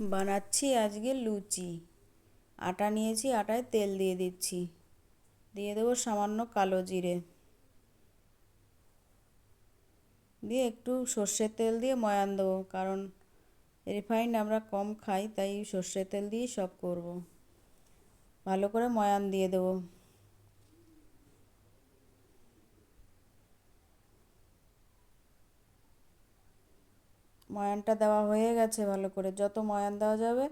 বানাচ্ছি আজকে লুচি। আটা নিয়েছি, আটায় তেল দিয়ে দিচ্ছি। দিয়ে দেবো সামান্য কালো জিরে। দিয়ে একটু সর্ষের তেল দিয়ে ময়ান দেবো, কারণ রিফাইন্ড আমরা কম খাই, তাই সর্ষের তেল দিয়েই সব করব। ভালো করে ময়ান দিয়ে দেবো। ময়ানটা দেওয়া হয়ে গেছে ভালো করে। যত ময়ান দেওয়া যাবে,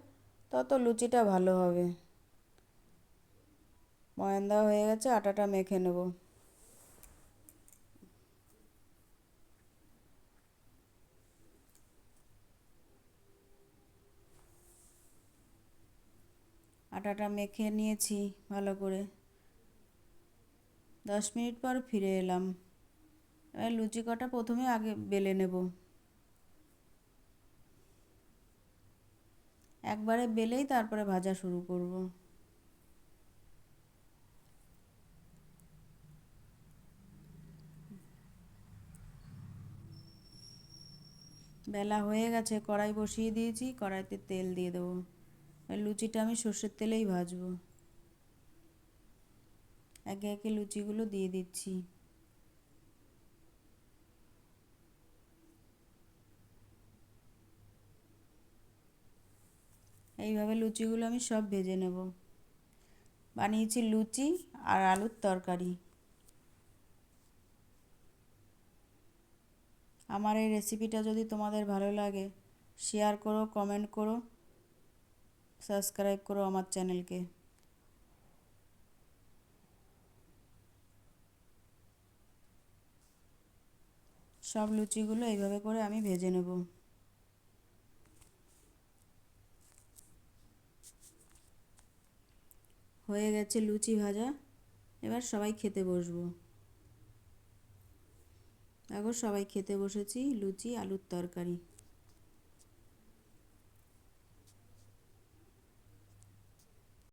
তত লুচিটা ভালো হবে। ময়ান দেওয়া হয়ে গেছে, আটাটা মেখে নেব। আটাটা মেখে নিয়েছি ভালো করে। দশ মিনিট পর ফিরে এলাম। এবার লুচি কটা প্রথমে আগে বেলে নেব। একবারে বেলেই তারপরে ভাজা শুরু করব। বেলা হয়ে গেছে, কড়াই বসিয়ে দিয়েছি, কড়াইতে তেল দিয়ে দেবো। লুচিটা আমি সর্ষের তেলেই ভাজবো। একে একে লুচিগুলো দিয়ে দিচ্ছি। এইভাবে লুচিগুলো আমি সব ভেজে নেব। বানিয়েছি লুচি আর আলুর তরকারি। আমার এই রেসিপিটা যদি তোমাদের ভালো লাগে শেয়ার করো কমেন্ট করো সাবস্ক্রাইব করো আমার চ্যানেলকে সব লুচিগুলো এইভাবে করে আমি ভেজে নেব। হয়ে গেছে লুচি ভাজা। এবার সবাই খেতে বসবো। এখন সবাই খেতে বসেছি, লুচি, আলুর তরকারি।